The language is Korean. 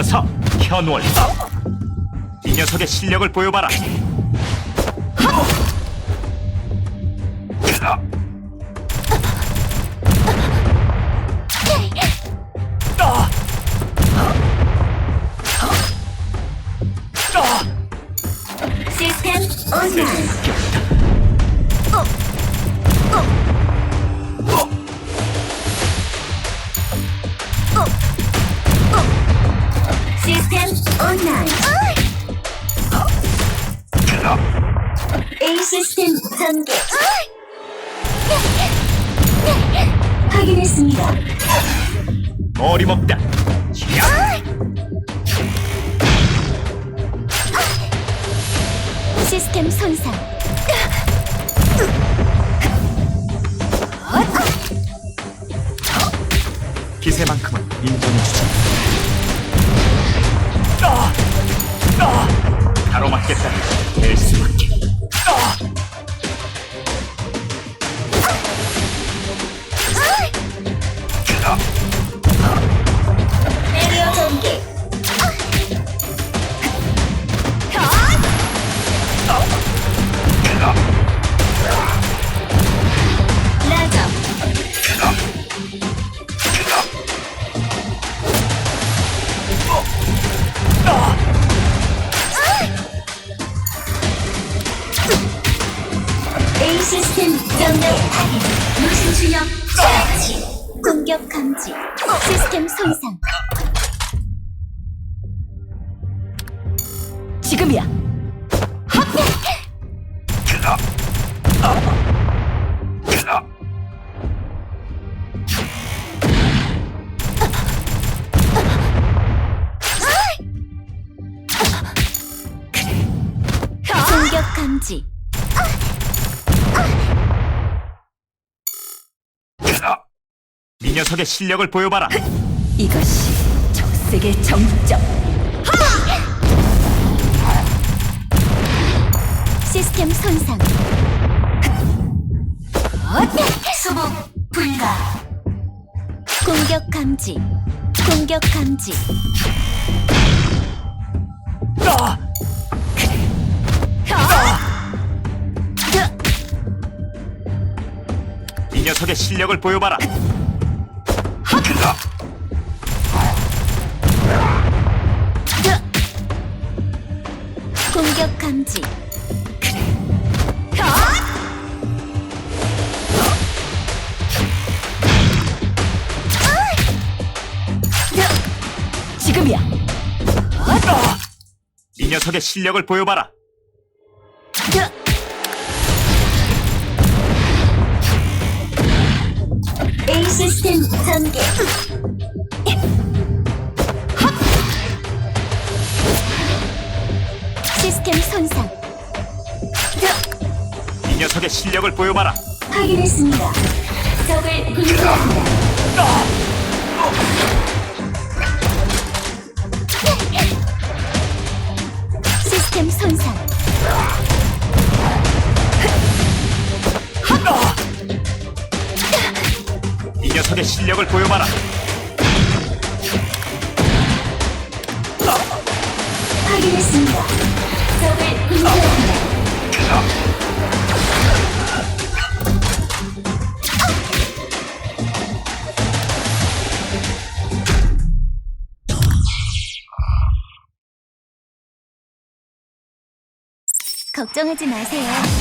어서 현월 이 녀석의 실력을 보여봐라 전개. 확인했습니다. 어림없다 야! 시스템 손상. 기세만큼은 인정해주지 시스템 명령 확인. 무슨 주력 자치. 공격 감지. 시스템 손상. 지금이야. 공격 감지. 이 녀석의 실력을 보여봐라 이것이 적색의 정점. 시스템 손상. 수복 불가. 공격 감지. 공격 감지. 이 녀석의 실력을 보여봐라 공격 감지. 지금이야. 이 녀석의 실력을 보여봐라 A 시스템 전개. 시스템 손상. 이 녀석의 실력을 보여봐라 확인했습니다. 적을 분쇄합니다. 시스템 손상. 이 녀석의 실력을 보여봐라 확인했습니다. 걱정하지 마세요.